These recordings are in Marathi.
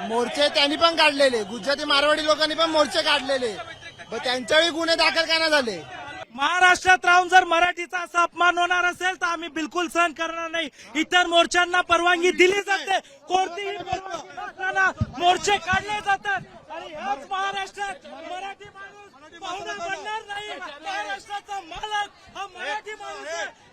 मोर्चे त्यांनी पण काढलेले. गुजराती मारवाडी लोकांनी पण मोर्चे काढलेले. त्यांच्यावेळी गुन्हे दाखल का झाले? महाराष्ट्रात राहून जर मराठीचा असा अपमान होणार असेल तर आम्ही बिलकुल सहन करणार नाही. इतर मोर्चांना परवानगी दिली जाते. कोणतीही मोर्चे काढले जातात. आणि ह्याच महाराष्ट्रात मराठी माणूस पाहुणा बनणार नाही. महाराष्ट्राचा मालक हा मराठी माणूस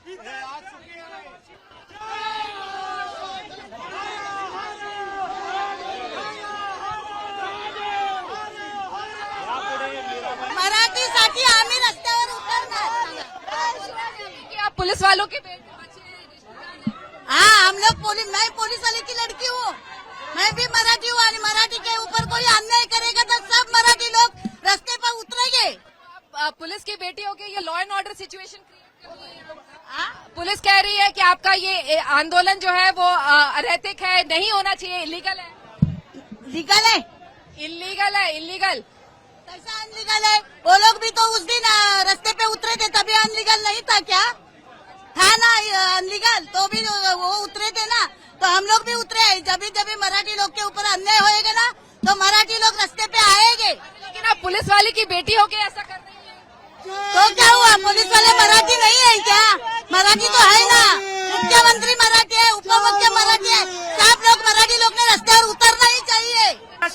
पुलिस वालों के हैं। हम लोग पुलिस मैं पुलिस वाले की लड़की हूँ। मैं भी मराठी हूँ और मराठी के ऊपर कोई अन्याय करेगा तो सब मराठी लोग रास्ते पर उतरेंगे। पुलिस की बेटी हो के ये law and order situation? Police कह रही है कि आपका ये आंदोलन जो है वो अनैतिक है नहीं होना चाहिए इलीगल है। लीगल है? इलीगल है इलीगल कैसा अनलीगल है। वो लोग भी तो उस दिन रास्ते पे उतरे थे तभी अनलीगल नहीं था क्या? ना अनलीगल तो भी वो उतरे थे ना. तो हम लोग भी उतरे हैं. जब भी जब भी मराठी लोग के ऊपर अन्याय होएगा ना तो मराठी लोग रास्ते पे आएंगे. लेकिन आप पुलिस वाले की बेटी हो के ऐसा कर रही है? तो क्या हुआ? पुलिस वाले मराठी नहीं है क्या? मराठी तो है ना. मुख्यमंत्री मराठी है उप मुख्य मराठी है सब लोग मराठी लोग ने रस्त्यावर उतरना ही चाहिए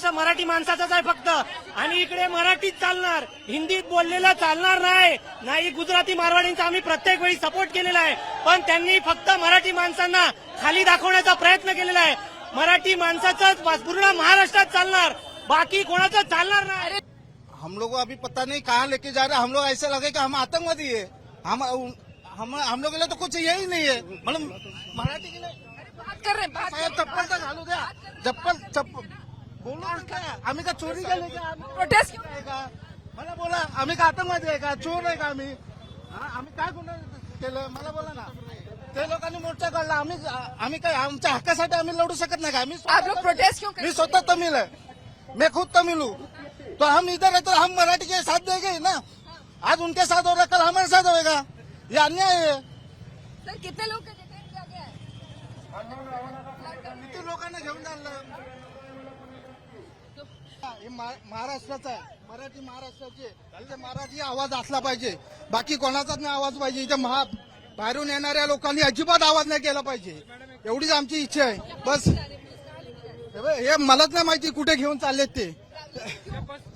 महाराष्ट्र मराठी माणसाचाच आहे फक्त. आणि इकडे मराठीत चालणार हिंदीत बोललेलं चालणार नाही. नाही गुजराती मारवाडींचा आम्ही प्रत्येक वेळी सपोर्ट केलेला आहे. पण त्यांनी फक्त मराठी माणसांना खाली दाखवण्याचा प्रयत्न केलेला आहे. मराठी माणसाचाच पूर्ण महाराष्ट्रात चालणार. बाकी कोणाचं चालणार नाही. हम लोग को अभी पता नहीं कहाँ लेके जा रहे हम लोग ऐसा लगे कि हम आतंकवादी है। हम हम हम लोग के लिए तो कुछ यही नहीं है। मतलब मराठी के लिए बात कर रहे हैं चप्पल घालू द्या चप्पल चप्पल बोलू तर काय आम्ही का चोरी केली का? आम्ही प्रोटेस्ट आहे का? मला बोला आम्ही का आतंकवादी आहे का? चोर आहे का आम्ही? हा, आम्ही काय गुन्हा केलं? मला बोला ना. ते लोकांनी मोर्चा काढला. आम्ही आम्ही काय आमच्या हक्कासाठी आम्ही लढू शकत नाही का? आम्ही आप लोग प्रोटेस्ट क्यों कर मैं स्वतः तमिल है मैं खुद तमिल हूँ. तो हम इधर है तो हम मराठी के साथ देंगे ही ना? आज उनके साथ हो रहा कल हमारे साथ होएगा. ये अन्याय है. सर कितने लोग का डिटेन किया गया है? किती लोकांना घेऊन चाललं? हे महाराष्ट्राचं आहे. मराठी महाराष्ट्राचे इथे म्हणजे मराठी आवाज असला पाहिजे. बाकी कोणाचाच नाही आवाज पाहिजे. इथे महा बाहेरून येणाऱ्या लोकांनी अजिबात आवाज नाही केला पाहिजे. एवढीच आमची इच्छा आहे. बस. हे मलाच नाही माहिती कुठे घेऊन चाललेत ते.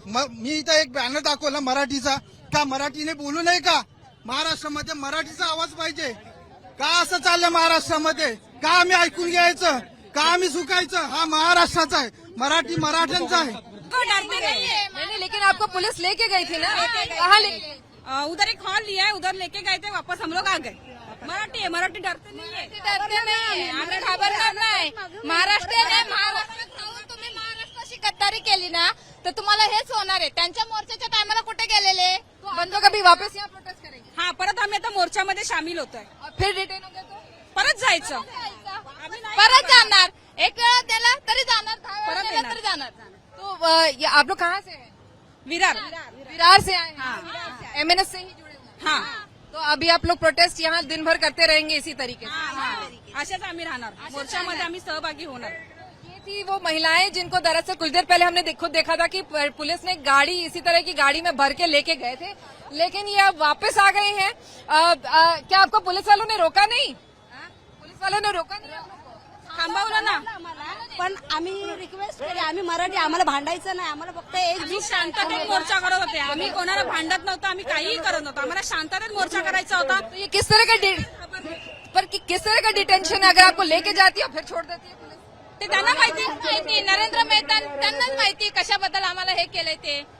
मी इथं एक बॅनर दाखवला मराठीचा. का मराठीने बोलू नये का? महाराष्ट्रामध्ये मराठीचा आवाज पाहिजे. का असं चाललं महाराष्ट्रामध्ये? का आम्ही ऐकून घ्यायचं? का आम्ही सुकायचं हा महाराष्ट्राचा आहे. मराठी मराठ्यांचा आहे. नहीं नहीं लेकिन आपको पुलिस लेके गई थी ना? कहाँ? अ, उधर एक हॉल लिया है उधर लेके गए थे वापस हम लोग आ गए। मराठी है मराठी डरते नहीं है। डरते नाही आम्ही घाबरणार नाही महाराष्ट्राने महाराष्ट्रात राहून तुम्ही महाराष्ट्राशी गद्दारी केली ना तर तुम्हाला हेच होणार आहे. त्यांच्या मोर्चाच्या टायमाला कुठे गेलेले? बंदो कभी वापस यहाँ प्रोटेस्ट करेंगे? हा परत आम्ही आता मोर्चामध्ये सामील होतोय. और फिर हो तो? परत जायचं. परत जाणार. एक वेळा त्याला तरी जाणार दहा वेळा परत त्याला येणार. तरी जाणार. ये आप लोग कहाँ से हैं? विरार। विरार से आए हैं? एमएनएस से ही जुड़े हुए हैं? हाँ। तो अभी आप लोग प्रोटेस्ट यहाँ दिन भर करते रहेंगे इसी तरीके से। हा, हा. अशाच आम्ही राहणार। मोर्चामध्ये आम्ही सहभागी होणार। ये थी वो महिलाएँ जिनको दरअसल कुछ देर पहले हमने खुद देखा था कि पुलिस ने गाड़ी इसी तरह की गाड़ी में भर के लेके गए थे। लेकिन ये अब वापस आ गए हैं। क्या आपको पुलिस वालों ने रोका नहीं? पुलिस वालों ने रोका नहीं? थांबवलं ना. पण आम्ही रिक्वेस्ट केली. आम्ही मराठी आम्हाला भांडायचं नाही. आम्हाला फक्त एक आम्ही शांततेत मोर्चा करत होते. आम्ही कोणाला भांडत नव्हतो. आम्ही काहीही करत नव्हतो. आम्हाला शांततेत मोर्चा करायचा होता. तो ये किस तरह का डि- पर कि- किस तरह का डिटेंशन है? अगर आपको लेके जाती है और फिर छोड़ देती है पुलिस। ते त्यांना माहिती माहिती नरेंद्र मेहता त्यांनाच माहिती कशाबद्दल आम्हाला हे केलंय ते.